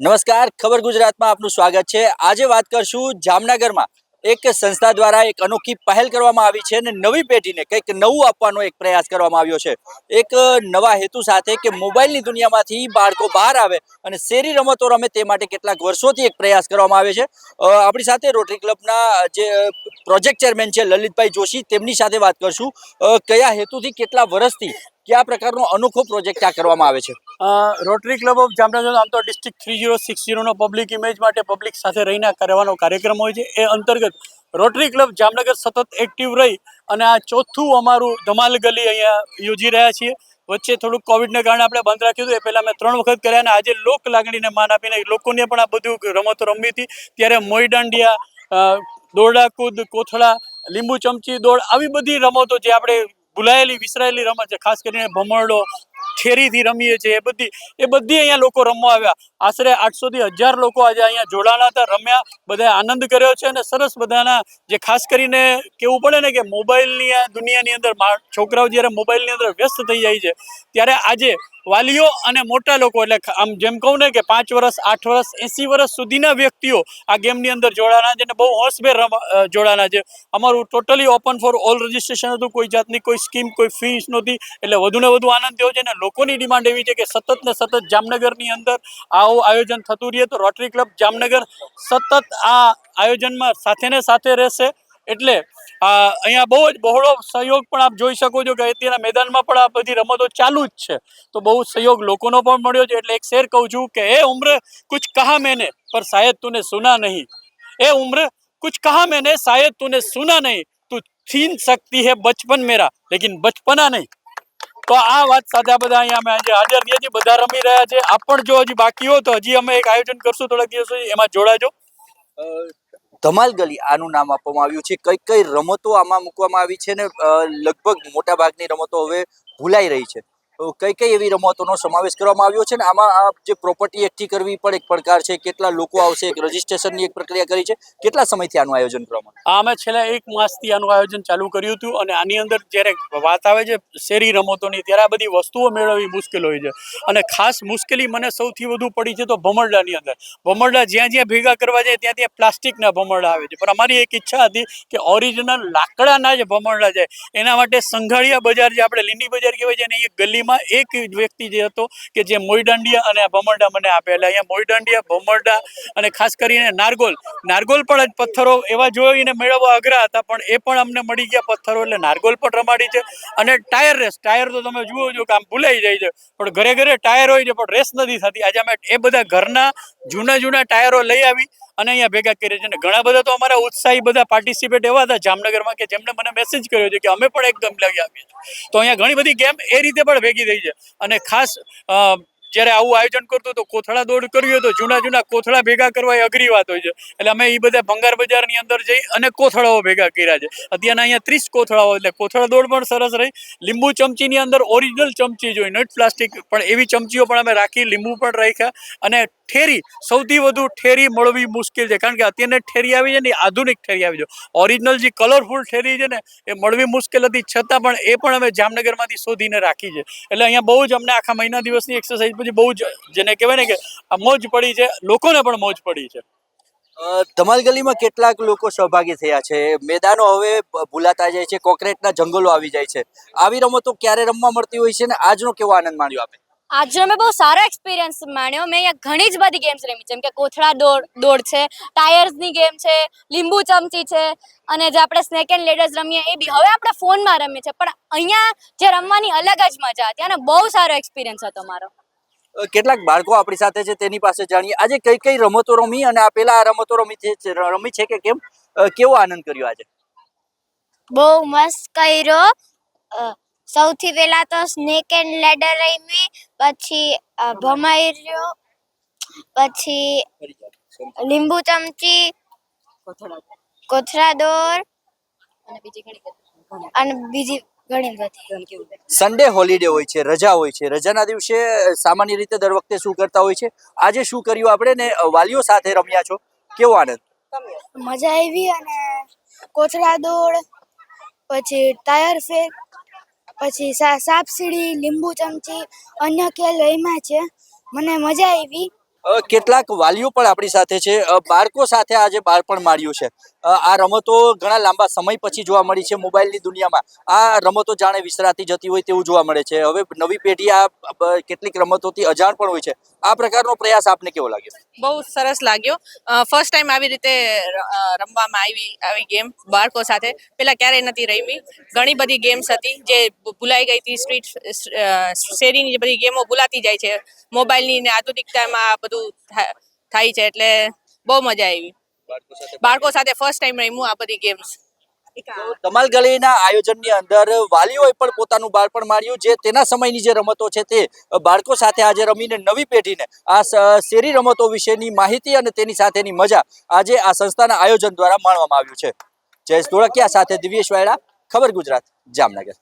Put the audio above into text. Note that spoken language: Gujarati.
નમસ્કાર, ખબર ગુજરાતમાં આપનું સ્વાગત છે. આજે વાત કરશું જામનગરમાં. એક સંસ્થા દ્વારા એક અનોખી પહેલ કરવામાં આવી છે અને નવી પેઢીને કંઈક નવું આપવાનો એક પ્રયાસ કરવામાં આવ્યો છે. એક નવા હેતુ સાથે કે મોબાઈલની દુનિયામાંથી બાળકો બહાર આવે અને શેરી રમતો રમે તે માટે કેટલાક વર્ષોથી એક પ્રયાસ કરવામાં આવે છે. આપણી સાથે રોટરી ક્લબના જે પ્રોજેક્ટ ચેરમેન છે લલિતભાઈ જોશી તેમની સાથે વાત કરશું. કયા હેતુથી કેટલા વર્ષથી કયા પ્રકારનો અનોખો પ્રોજેક્ટ આ કરવામાં આવે છે? રોટરી ક્લબ ઓફ જામનગર, આમ તો ડિસ્ટ્રિક્ટ થ્રી જીરો સિક્સ ઝીરોનો પબ્લિક ઇમેજ માટે પબ્લિક સાથે રહીને કરવાનો કાર્યક્રમ હોય છે. એ અંતર્ગત રોટરી ક્લબ જામનગર સતત એક્ટિવ રહી અને આ ચોથું અમારું ધમાલ ગલી અહીંયા યોજી રહ્યા છીએ. વચ્ચે થોડુંક કોવિડને કારણે આપણે બંધ રાખ્યું હતું. એ પહેલાં મેં ત્રણ વખત કર્યા અને આજે લોક લાગણીને માન આપીને લોકોને પણ આ બધું રમતો રમવી હતી. ત્યારે મોઈ દાંડિયા દોરડા કૂદ, કોથળા, લીંબુ ચમચી દોડ, આવી બધી રમતો જે આપણે ભૂલાયેલી, વિસરાયેલી રમત છે. ખાસ કરીને ભમરડો, ખેરીથી રમીએ છીએ. એ બધી એ બધી અહીંયા લોકો રમવા આવ્યા. આશરે આઠસોથી હજાર લોકો આજે અહીંયા જોડાણા હતા, રમ્યા. બધાએ આનંદ કર્યો છે અને સરસ બધાના, જે ખાસ કરીને કેવું પડે ને કે મોબાઈલની દુનિયાની અંદર છોકરાઓ જ્યારે મોબાઈલની અંદર વ્યસ્ત થઈ જાય છે, ત્યારે આજે વાલીઓ અને મોટા લોકો એટલે આમ જેમ કહું ને કે પાંચ વર્ષ આઠ વર્ષ એસી વર્ષ સુધીના વ્યક્તિઓ આ ગેમની અંદર જોડાણા છે અને બહુ હોશભેર અ, છે. અમારું totally open for all registration હતું કોઈ જાતની કોઈ સ્કીમ કોઈ ફીસ નહોતી એટલે વધુ ને વધુ આનંદ થયો છે અને લોકોની ડિમાન્ડ એવી છે કે સતત ને સતત જામનગરની અંદર આવું આયોજન થતું રહે તો રોટરી ક્લબ જામનગર સતત આ આયોજનમાં સાથે ને સાથે રહેશે. એટલે અહીંયા બહુ જ બહોળો સહયોગ પણ આપ જોઈ શકો છો કે અત્યારના મેદાનમાં પણ આ બધી રમતો ચાલુ જ છે. તો બહુ સહયોગ લોકોનો પણ મળ્યો છે. એટલે એક શેર કહું છું કે એ ઉમ્ર કુછ કહા મેને, પર શાયદ તુને સુના નહીં. એ ઉમ્ર કુછ કહા મેને, શાયદ તુને સુના નહીં. તું છીન શક્તિ હે બચપન મેરા, લેકિન બચપના નહીં. તો આ વાત સાથે બધા અહીંયા અમે આજે હાજર રહીએ છીએ. બધા રમી રહ્યા છે. આ પણ જો હજી બાકી હો તો હજી અમે એક આયોજન કરશું થોડાક દિવસો એમાં જોડાજો. ધમાલ ગલી આનું નામ આપવામાં આવ્યું છે. કઈ કઈ રમતો આમાં મૂકવામાં આવી છે ને લગભગ મોટા ભાગની રમતો હવે ભૂલાઈ રહી છે. કઈ કઈ એવી રમતોનો સમાવેશ કરવામાં આવ્યો છે ને? આમાં આ જે પ્રોપર્ટી એકઠી કરવી પણ એક પડકાર છે. કેટલા લોકો આવશે? એક રજીસ્ટ્રેશનની એક પ્રક્રિયા કરી છે. કેટલા સમયથી આનું આયોજન કરવામાં આ અમે છેલ્લા એક માસથી આનું આયોજન ચાલુ કર્યું હતું અને આની અંદર જ્યારે વાત આવે છે શેરી રમતોની, ત્યારે આ બધી વસ્તુઓ મેળવવી મુશ્કેલ હોય છે. અને ખાસ મુશ્કેલી મને સૌથી વધુ પડી છે તો ભમરડાની અંદર. ભમરડા જ્યાં જ્યાં ભેગા કરવા જાય ત્યાં ત્યાં પ્લાસ્ટિકના ભમરડા આવે છે. પણ અમારી એક ઈચ્છા હતી કે ઓરિજિનલ લાકડાના જે ભમરડા જાય. એના માટે સંઘાળિયા બજાર જે આપણે લીંડી બજાર કહેવાય છે ને, એ ગલીમાં એક વ્યક્તિ જે હતો કે જે મોઈડાંડિયા અને ભમરડા મને આપેલા. અહીંયા મોઈડાંડિયા, ભમરડા અને ખાસ કરીને નારગોલ. નારગોલ પણ પથ્થરો એવા જોઈને મેળવવા અઘરા હતા, પણ એ પણ અમને મળી ગયા પથ્થરો એટલે નારગોલ પણ રમાડી છે. અને ટાયર રેસ, ટાયર તો તમે જુઓ છો કે આમ ભૂલાઈ જાય છે, પણ ઘરે ઘરે ટાયર હોય છે, પણ રેસ નથી થતી. આજે અમે એ બધા ઘરના જૂના જૂના ટાયરો લઈ આવી અને અહીંયા ભેગા કરીએ છીએ અને ઘણા બધા તો અમારા ઉત્સાહી બધા પાર્ટિસિપેટ એવા હતા જામનગરમાં કે જેમણે મને મેસેજ કર્યો છે કે અમે પણ એક ગમ લઈ આવીએ તો અહીંયા ઘણી બધી ગેમ એ રીતે પણ ભેગી થઈ છે. અને ખાસ જ્યારે આવું આયોજન કરતું તો કોથળા દોડ કર્યું તો જૂના જૂના કોથળા ભેગા કરવા એ અઘરી વાત હોય છે. એટલે અમે એ બધા ભંગાર બજારની અંદર જઈ અને કોથળાઓ ભેગા કર્યા છે. અત્યારના અહીંયા ત્રીસ કોથળાઓ એટલે કોથળા દોડ પણ સરસ રહી. લીંબુ ચમચીની અંદર ઓરિજિનલ ચમચી જોઈ નટ પ્લાસ્ટિક પણ એવી ચમચીઓ પણ અમે રાખી, લીંબુ પણ રાખ્યા અને ઠેરી, સૌથી વધુ ઠેરી મળવી મુશ્કેલ છે. કારણ કે અત્યારની ઠેરી આવી છે ને આધુનિક ઠેરી આવી છે. ઓરિજિનલ જે કલરફુલ ઠેરી છે ને એ મળવી મુશ્કેલ હતી. છતાં પણ એ પણ અમે જામનગરમાંથી શોધીને રાખી છે. એટલે અહીંયા બહુ જ અમને આખા મહિના દિવસની એક્સરસાઇઝ પછી બહુ જ જેને કહેવાય ને કે મોજ પડી છે. લોકોને પણ મોજ પડી છે. ધમાલ ગલીમાં કેટલાક લોકો સહભાગી થયા છે. મેદાનો હવે ભૂલાતા જાય છે. કોકરેટના જંગલો આવી જાય છે. આવી રમતો ક્યારે રમવા મળતી હોય છે ને? આજનો કેવો આનંદ માણ્યો આપે? આજે મેં બહુ સારો એક્સપિરિયન્સ માણ્યો મેં અહીંયા ઘણી જ બધી ગેમ્સ રમી જેમ કે કોથળા દોડ દોડ છે ટાયર્સની ગેમ છે લીંબુ ચમચી છે અને જે આપણે સ્નેક એન્ડ લેડર્સ રમીએ એ બી હવે આપણે ફોનમાં રમીએ છીએ પણ અહીંયા જે રમવાની અલગ જ મજા હતી અને બહુ સારો એક્સપિરિયન્સ હતો મારો. કેટલાક બાળકો આપણી સાથે છે તેની પાસે જાણીએ. આજે કઈ કઈ રમતો રમી અને આ પેલા રમતો રમી છે- છે રમી છે કે કેમ? કેવો આનંદ કર્યો આજે? બહુ મસ્ત કર્યો. સૌથી પહેલા તો સ્નેક એન્ડ લેડર રમી પછી ભમાઈ રહ્યો પછી લીંબુ ચમચી કોથળા દોર અને બીજી ઘણી બધી. સન્ડે હોલિડે હોય છે રજા હોય છે. રજાના દિવસે સામાન્ય રીતે દર વખતે શું કરતા હોય છે? આજે શું કર્યું આપણે ને વાલીઓ સાથે રમ્યા છો? કેવો આનંદ? મજા આવી અને કોથળા દોડ પછી ટાયર ફેક પછી સા સાપ લીંબુ ચમચી અન્ય ખેલ રમ્યા છે. મને મજા આવી. કેટલાક વાલીઓ પણ આપણી સાથે છે. બાળકો સાથે આજે બાળપણ માણ્યું છે. આ રમતો ઘણા લાંબા સમય પછી જોવા મળી છે મોબાઈલની દુનિયામાં. આ રમતો જાણે વિસરાતી જતી હોય તેવું જોવા મળે છે. હવે નવી પેઢી આ કેટલીક રમતોથી અજાણ પણ હોય છે. આ પ્રકારનો પ્રયાસ આપને કેવો લાગ્યો? બહુ સરસ લાગ્યો. ફર્સ્ટ ટાઈમ આવી રીતે રમવામાં આવી આવી ગેમ બાળકો સાથે. પેલા ક્યારેય નથી રમી. ઘણી બધી ગેમ્સ હતી જે ભૂલાઈ ગઈ હતી. સ્ટ્રીટ શેરીની બધી ગેમો ભૂલાતી જાય છે. મોબાઈલની આધુનિકતામાં બધું થાય છે એટલે બહુ મજા આવી. બાળકો સાથે ફર્સ્ટ ટાઈમ રમ્યું આ બધી ગેમ્સ ધમાલ ગલીના આયોજનની અંદર વાલીઓએ પણ પોતાનું બાળપણ માણ્યું જે તેના સમયની જે રમતો છે તે બાળકો સાથે આજે રમીને નવી પેઢીને આ શેરી રમતો વિશેની માહિતી અને તેની સાથેની મજા આજે આ સંસ્થાના આયોજન દ્વારા માણવામાં આવ્યું છે. જયેશ ધોળકિયા સાથે દિવ્યેશ વાયડા ખબર ગુજરાત જામનગર.